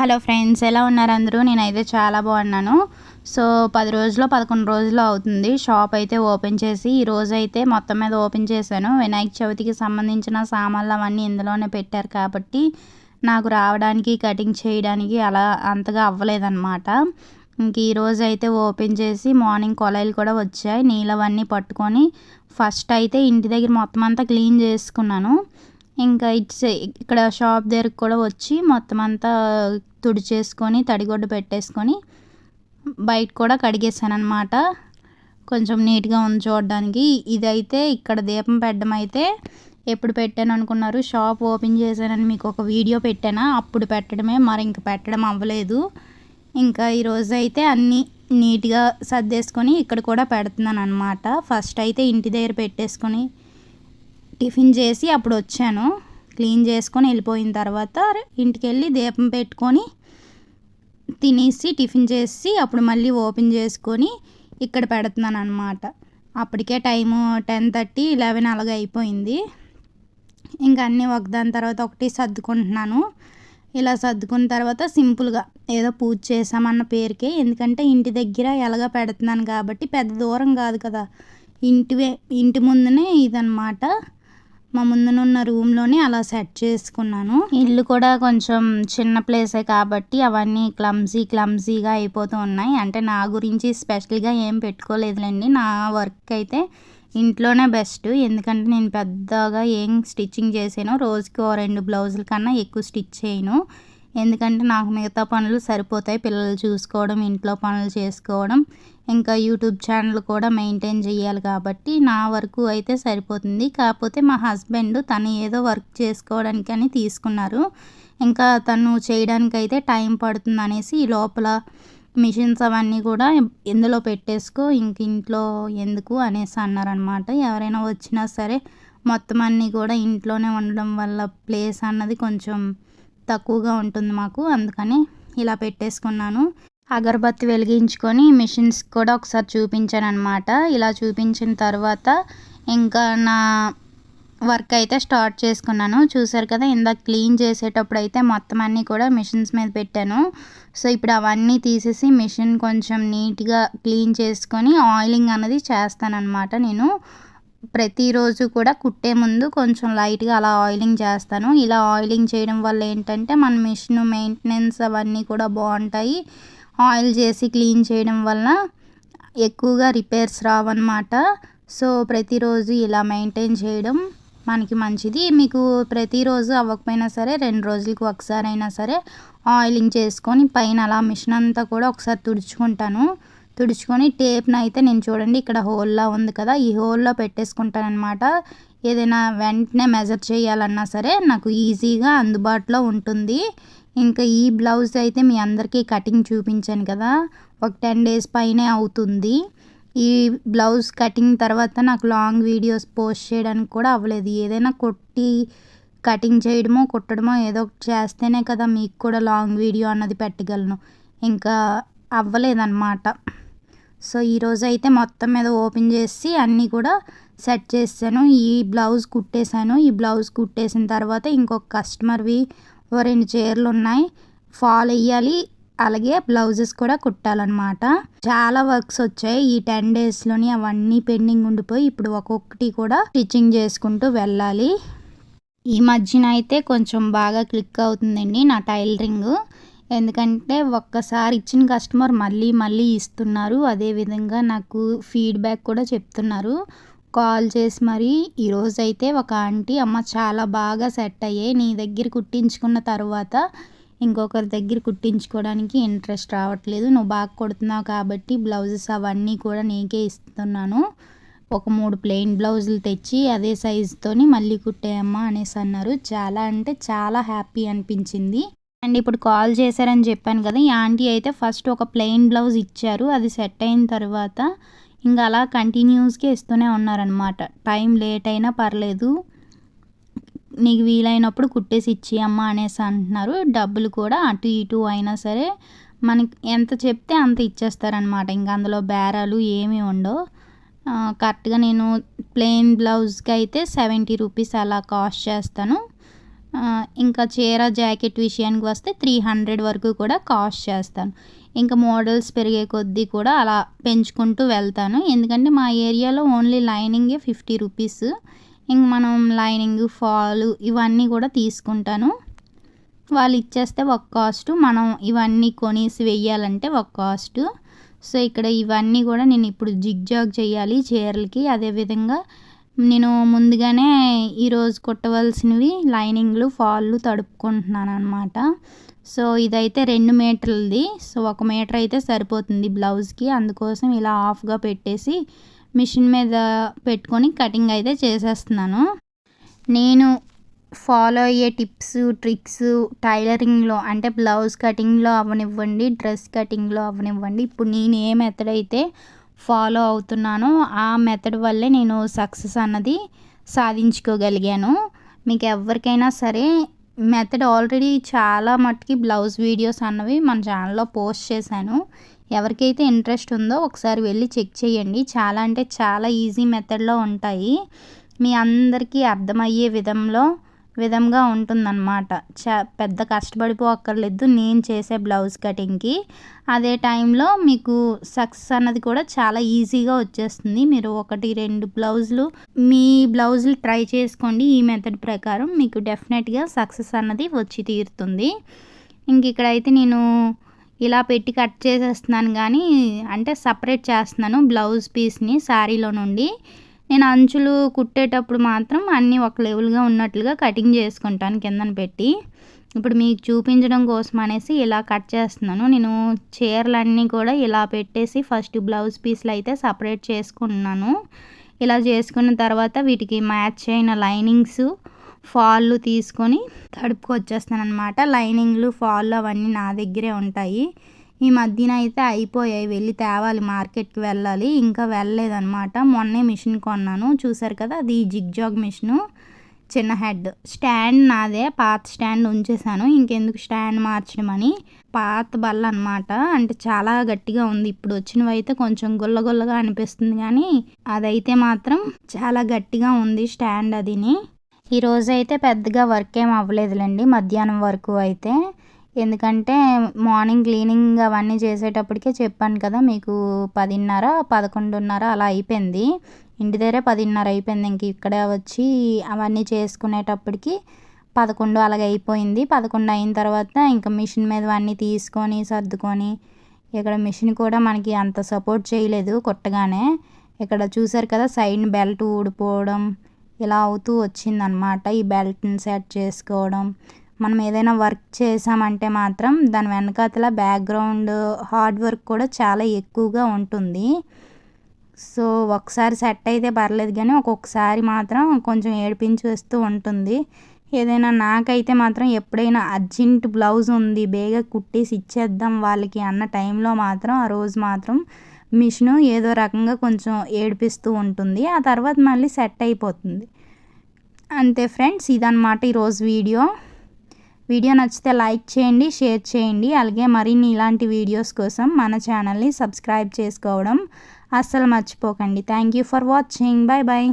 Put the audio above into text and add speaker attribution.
Speaker 1: Hello friends ఎలా ఉన్నారు అందరూ? నేనైతే చాలా బాగున్నాను. సో పది రోజులు పదకొండు రోజులు అవుతుంది. షాప్ అయితే ఓపెన్ చేసి ఈ రోజు అయితే మొత్తం మీద ఓపెన్ చేశాను. వినాయక చవితికి సంబంధించిన సామాన్లు అవన్నీ ఇందులోనే పెట్టారు కాబట్టి నాకు రావడానికి కటింగ్ చేయడానికి అలా అంతగా అవ్వలేదన్నమాట. ఇంక ఈరోజు అయితే ఓపెన్ చేసి మార్నింగ్ కొలాయిలు కూడా వచ్చాయి. నీళ్ళవన్నీ పట్టుకొని ఫస్ట్ అయితే ఇంటి దగ్గర మొత్తం అంతా క్లీన్ చేసుకున్నాను. ఇంకా ఇట్స్ ఇక్కడ షాప్ దగ్గరకు కూడా వచ్చి మొత్తం అంతా తుడిచేసుకొని తడిగొడ్డు పెట్టేసుకొని బయట కూడా కడిగేసాను అనమాట కొంచెం నీట్గా ఉంది చూడడానికి. ఇదైతే ఇక్కడ దీపం పెట్టడం అయితే ఎప్పుడు పెట్టాను అనుకున్నారు. షాప్ ఓపెన్ చేశానని మీకు ఒక వీడియో పెట్టానా? అప్పుడు పెట్టడమే మరి ఇంక పెట్టడం అవ్వలేదు. ఇంకా ఈరోజు అయితే అన్నీ నీట్గా సర్దేసుకొని ఇక్కడ కూడా పెడుతున్నాను అనమాట ఫస్ట్ అయితే ఇంటి దగ్గర పెట్టేసుకొని టిఫిన్ చేసి అప్పుడు వచ్చాను. క్లీన్ చేసుకొని వెళ్ళిపోయిన తర్వాత ఇంటికి వెళ్ళి దీపం పెట్టుకొని తినేసి టిఫిన్ చేసి అప్పుడు మళ్ళీ ఓపెన్ చేసుకొని ఇక్కడ పెడుతున్నాను అనమాట అప్పటికే టైము టెన్ థర్టీ ఇలెవెన్ అలాగే అయిపోయింది. ఇంకా అన్నీ ఒకదాని తర్వాత ఒకటి సర్దుకుంటున్నాను. ఇలా సర్దుకున్న తర్వాత సింపుల్గా ఏదో పూజ చేసామన్న పేరుకే ఎందుకంటే ఇంటి దగ్గర ఎలాగ పెడుతున్నాను కాబట్టి పెద్ద దూరం కాదు కదా. ఇంటివే ఇంటి ముందునే ఇదనమాట మా ముందునున్న రూమ్లోనే అలా సెట్ చేసుకున్నాను. ఇల్లు కూడా కొంచెం చిన్న ప్లేసే కాబట్టి అవన్నీ క్లమ్జీ క్లమ్జీగా అయిపోతూ ఉన్నాయి. అంటే నా గురించి స్పెషల్గా ఏం పెట్టుకోలేదులేండి. నా వర్క్ అయితే ఇంట్లోనే బెస్ట్. ఎందుకంటే నేను పెద్దగా ఏం స్టిచ్చింగ్ చేసాను. రోజుకి ఓ రెండు బ్లౌజుల కన్నా ఎక్కువ స్టిచ్ చేయను. ఎందుకంటే నాకు మిగతా పనులు సరిపోతాయి. పిల్లలు చూసుకోవడం ఇంట్లో పనులు చేసుకోవడం ఇంకా యూట్యూబ్ ఛానల్ కూడా మెయింటైన్ చేయాలి కాబట్టి నా వరకు అయితే సరిపోతుంది. కాకపోతే మా హస్బెండ్ తను ఏదో వర్క్ చేసుకోవడానికి అని తీసుకున్నారు. ఇంకా తను చేయడానికి అయితే టైం పడుతుంది అనేసి ఈ లోపల మిషన్స్ అవన్నీ కూడా ఇందులో పెట్టేసుకో ఇంక ఇంట్లో ఎందుకు అనేసి అన్నారనమాట ఎవరైనా వచ్చినా సరే మొత్తం అన్నీ కూడా ఇంట్లోనే ఉండడం వల్ల ప్లేస్ అన్నది కొంచెం తక్కువగా ఉంటుంది మాకు అందుకని ఇలా పెట్టేసుకున్నాను. అగరబత్తి వెలిగించుకొని మిషన్స్ కూడా ఒకసారి చూపించాను అనమాట ఇలా చూపించిన తర్వాత ఇంకా నా వర్క్ అయితే స్టార్ట్ చేసుకున్నాను. చూసారు కదా ఇందాక క్లీన్ చేసేటప్పుడు అయితే మొత్తం అన్నీ కూడా మిషన్స్ మీద పెట్టాను. సో ఇప్పుడు అవన్నీ తీసేసి మిషన్ కొంచెం నీట్గా క్లీన్ చేసుకొని ఆయిలింగ్ అన్నది చేస్తానన్నమాట నేను. ప్రతిరోజు కూడా కుట్టే ముందు కొంచెం లైట్గా అలా ఆయిలింగ్ చేస్తాను. ఇలా ఆయిలింగ్ చేయడం వల్ల ఏంటంటే మన మిషన్ మెయింటెనెన్స్ అవన్నీ కూడా బాగుంటాయి. ఆయిల్ చేసి క్లీన్ చేయడం వల్ల ఎక్కువగా రిపేర్స్ రావన్నమాట. సో ప్రతిరోజు ఇలా మెయింటైన్ చేయడం మనకి మంచిది. మీకు ప్రతిరోజు అవ్వకపోయినా సరే రెండు రోజులకు ఒకసారి అయినా సరే ఆయిలింగ్ చేసుకొని పైన అలా మిషన్ అంతా కూడా ఒకసారి తుడుచుకుంటాను. తుడుచుకొని టేప్ని అయితే నేను చూడండి ఇక్కడ హోల్లా ఉంది కదా ఈ హోల్లో పెట్టేసుకుంటానమాట ఏదైనా వెంటనే మెజర్ చేయాలన్నా సరే నాకు ఈజీగా అందుబాటులో ఉంటుంది. ఇంకా ఈ బ్లౌజ్ అయితే మీ అందరికీ కటింగ్ చూపించాను కదా ఒక టెన్ డేస్ పైనే అవుతుంది. ఈ బ్లౌజ్ కటింగ్ తర్వాత నాకు లాంగ్ వీడియోస్ పోస్ట్ చేయడానికి కూడా అవ్వలేదు. ఏదైనా కొట్టి కటింగ్ చేయడమో కుట్టడమో ఏదో ఒకటి చేస్తేనే కదా మీకు కూడా లాంగ్ వీడియో అన్నది పెట్టగలను. ఇంకా అవ్వలేదన్నమాట. సో ఈరోజు అయితే మొత్తం మీద ఓపెన్ చేసి అన్నీ కూడా సెట్ చేసాను. ఈ బ్లౌజ్ కుట్టేశాను. ఈ బ్లౌజ్ కుట్టేసిన తర్వాత ఇంకొక కస్టమర్వి ఓ రెండు చీరలు ఉన్నాయి. ఫాల్ వేయాలి అలాగే బ్లౌజెస్ కూడా కుట్టాలన్నమాట. చాలా వర్క్స్ వచ్చాయి. ఈ టెన్ డేస్లోని అవన్నీ పెండింగ్ ఉండిపోయి ఇప్పుడు ఒక్కొక్కటి కూడా స్టిచ్చింగ్ చేసుకుంటూ వెళ్ళాలి. ఈ మధ్యన అయితే కొంచెం బాగా క్లిక్ అవుతుందండి నా టైలరింగ్. ఎందుకంటే ఒక్కసారి ఇచ్చిన కస్టమర్ మళ్ళీ మళ్ళీ ఇస్తున్నారు. అదేవిధంగా నాకు ఫీడ్బ్యాక్ కూడా చెప్తున్నారు. కాల్ చేసి మరి ఈరోజు అయితే ఒక ఆంటీ అమ్మ చాలా బాగా సెట్ అయ్యాయి. నీ దగ్గర కుట్టించుకున్న తర్వాత ఇంకొకరి దగ్గర కుట్టించుకోవడానికి ఇంట్రెస్ట్ రావట్లేదు. నువ్వు బాగా కుడుతున్నావు కాబట్టి బ్లౌజెస్ అవన్నీ కూడా నీకే ఇస్తున్నాను. ఒక మూడు ప్లెయిన్ బ్లౌజులు తెచ్చి అదే సైజుతోని మళ్ళీ కుట్టేయమ్మా అనేసి అన్నారు. చాలా అంటే చాలా హ్యాపీ అనిపించింది. అండ్ ఇప్పుడు కాల్ చేశారని చెప్పాను కదా ఈ ఆంటీ అయితే ఫస్ట్ ఒక ప్లెయిన్ బ్లౌజ్ ఇచ్చారు అది సెట్ అయిన తర్వాత ఇంకా అలా కంటిన్యూస్గా ఇస్తూనే ఉన్నారనమాట టైం లేట్ అయినా పర్లేదు నీకు వీలైనప్పుడు కుట్టేసి ఇచ్చి అమ్మ అనేసి అంటున్నారు. డబ్బులు కూడా అటు ఇటు అయినా సరే మనకి ఎంత చెప్తే అంత ఇచ్చేస్తారనమాట ఇంకా అందులో బేరాలు ఏమీ ఉండవు. కరెక్ట్గా నేను ప్లెయిన్ బ్లౌజ్కి అయితే సెవెంటీ రూపీస్ అలా కాస్ట్ చేస్తాను. ఇంకా చీర జాకెట్ విషయానికి వస్తే త్రీ హండ్రెడ్ వరకు కూడా కాస్ట్ చేస్తాను. ఇంకా మోడల్స్ పెరిగే కొద్దీ కూడా అలా పెంచుకుంటూ వెళ్తాను. ఎందుకంటే మా ఏరియాలో ఓన్లీ లైనింగే ఫిఫ్టీ రూపీస్. ఇంక మనం లైనింగ్ ఫాల్ ఇవన్నీ కూడా తీసుకుంటాను. వాళ్ళు ఇచ్చేస్తే ఒక కాస్ట్ మనం ఇవన్నీ కొనేసి వెయ్యాలంటే ఒక కాస్ట్. సో ఇక్కడ ఇవన్నీ కూడా నేను ఇప్పుడు జిగ్ జాగ్ చేయాలి చీరలకి. అదేవిధంగా నేను ముందుగానే ఈరోజు కుట్టవలసినవి లైనింగ్లు ఫాళ్ళు తడుపుకుంటున్నాను అనమాట సో ఇదైతే రెండు మీటర్లది. సో ఒక మీటర్ అయితే సరిపోతుంది బ్లౌజ్కి. అందుకోసం ఇలా ఆఫ్గా పెట్టేసి మిషన్ మీద పెట్టుకొని కటింగ్ అయితే చేసేస్తున్నాను. నేను ఫాలో అయ్యే టిప్స్ ట్రిక్స్ టైలరింగ్లో అంటే బ్లౌజ్ కటింగ్లో అవనివ్వండి డ్రెస్ కటింగ్లో అవనివ్వండి. ఇప్పుడు నేను ఏ మెథడ్ అయితే ఫాలో అవుతున్నానో. ఆ మెథడ్ వల్లే నేను సక్సెస్ అన్నది సాధించుకోగలిగాను. మీకు ఎవరికైనా సరే మెథడ్ ఆల్రెడీ చాలా మట్టుకి బ్లౌజ్ వీడియోస్ అన్నవి మన ఛానల్లో పోస్ట్ చేశాను. ఎవరికైతే ఇంట్రెస్ట్ ఉందో ఒకసారి వెళ్ళి చెక్ చేయండి. చాలా అంటే చాలా ఈజీ మెథడ్లో ఉంటాయి. మీ అందరికీ అర్థమయ్యే విధంలో విధంగా ఉంటుందన్నమాట. చ పెద్ద కష్టపడిపోక్కర్లేదు. నేను చేసే బ్లౌజ్ కటింగ్కి. అదే టైంలో మీకు సక్సెస్ అన్నది కూడా చాలా ఈజీగా వచ్చేస్తుంది. మీరు ఒకటి రెండు బ్లౌజులు మీ బ్లౌజులు ట్రై చేసుకోండి. ఈ మెథడ్ ప్రకారం మీకు డెఫినెట్గా సక్సెస్ అన్నది వచ్చి తీరుతుంది. ఇంక ఇక్కడైతే నేను ఇలా పెట్టి కట్ చేసేస్తున్నాను కానీ అంటే సపరేట్ చేస్తున్నాను బ్లౌజ్ పీస్ని శారీలో నుండి. నేను అంచులు కుట్టేటప్పుడు మాత్రం అన్నీ ఒక లెవెల్గా ఉన్నట్లుగా కటింగ్ చేసుకుంటాను కిందన పెట్టి. ఇప్పుడు మీకు చూపించడం కోసం అనేసి ఇలా కట్ చేస్తున్నాను. నేను చీరలన్నీ కూడా ఇలా పెట్టేసి ఫస్ట్ బ్లౌజ్ పీస్లు అయితే సపరేట్ చేసుకున్నాను ఇలా చేసుకున్న తర్వాత వీటికి మ్యాచ్ అయిన లైనింగ్స్ ఫాళ్ళు తీసుకొని తడుపుకొచ్చేస్తాను అనమాట లైనింగ్లు ఫాళ్ళు అవన్నీ నా దగ్గరే ఉంటాయి. ఈ మధ్యన అయితే అయిపోయాయి. వెళ్ళి తేవాలి. మార్కెట్కి వెళ్ళాలి. ఇంకా వెళ్ళలేదన్నమాట. మొన్నే మిషన్ కొన్నాను. చూసారు కదా అది జిగ్ జాగ్ మిషను చిన్న హెడ్. స్టాండ్ నాదే. పాత స్టాండ్ ఉంచేసాను ఇంకెందుకు స్టాండ్ మార్చడం అని. పాత బల్ల అనమాట అంటే చాలా గట్టిగా ఉంది. ఇప్పుడు వచ్చినవి అయితే కొంచెం గుల్లగుల్లగా అనిపిస్తుంది కానీ అదైతే మాత్రం చాలా గట్టిగా ఉంది స్టాండ్ అదిని. ఈరోజు అయితే పెద్దగా వర్క్ ఏం అవ్వలేదులేండి. మధ్యాహ్నం వరకు అయితే. ఎందుకంటే మార్నింగ్ క్లీనింగ్ అవన్నీ చేసేటప్పటికే చెప్పాను కదా మీకు పదిన్నర పదకొండున్నర అలా అయిపోయింది. ఇంటి దగ్గరే పదిన్నర అయిపోయింది ఇంక ఇక్కడ వచ్చి అవన్నీ చేసుకునేటప్పటికి పదకొండు అలాగ అయిపోయింది. పదకొండు అయిన తర్వాత ఇంకా మిషన్ మీద అన్నీ తీసుకొని సర్దుకొని ఇక్కడ మిషన్ కూడా మనకి అంత సపోర్ట్ చేయలేదు కొట్టగానే ఇక్కడ చూసారు కదా సైడ్ బెల్ట్ ఊడిపోవడం ఇలా అవుతూ వచ్చిందనమాట ఈ బెల్ట్ని సెట్ చేసుకోవడం. మనం ఏదైనా వర్క్ చేసామంటే మాత్రం దాని వెనకాతల బ్యాక్గ్రౌండ్ హార్డ్ వర్క్ కూడా చాలా ఎక్కువగా ఉంటుంది. సో ఒకసారి సెట్ అయితే పర్లేదు కానీ ఒక్కొక్కసారి మాత్రం కొంచెం ఏడిపించి వస్తూ ఉంటుంది. ఏదైనా నాకైతే మాత్రం ఎప్పుడైనా అర్జెంట్ బ్లౌజ్ ఉంది బేగా కుట్టేసి ఇచ్చేద్దాం వాళ్ళకి అన్న టైంలో మాత్రం ఆ రోజు మాత్రం మిషను ఏదో రకంగా కొంచెం ఏడిపిస్తూ ఉంటుంది. ఆ తర్వాత మళ్ళీ సెట్ అయిపోతుంది. అంతే ఫ్రెండ్స్ ఇదన్నమాట ఈరోజు వీడియో. వీడియో నచ్చితే లైక్ చేయండి షేర్ చేయండి. అలాగే మరిన్ని ఇలాంటి వీడియోస్ కోసం మన ఛానల్ని సబ్స్క్రైబ్ చేసుకోవడం అస్సలు మర్చిపోకండి. Thank you for watching. Bye bye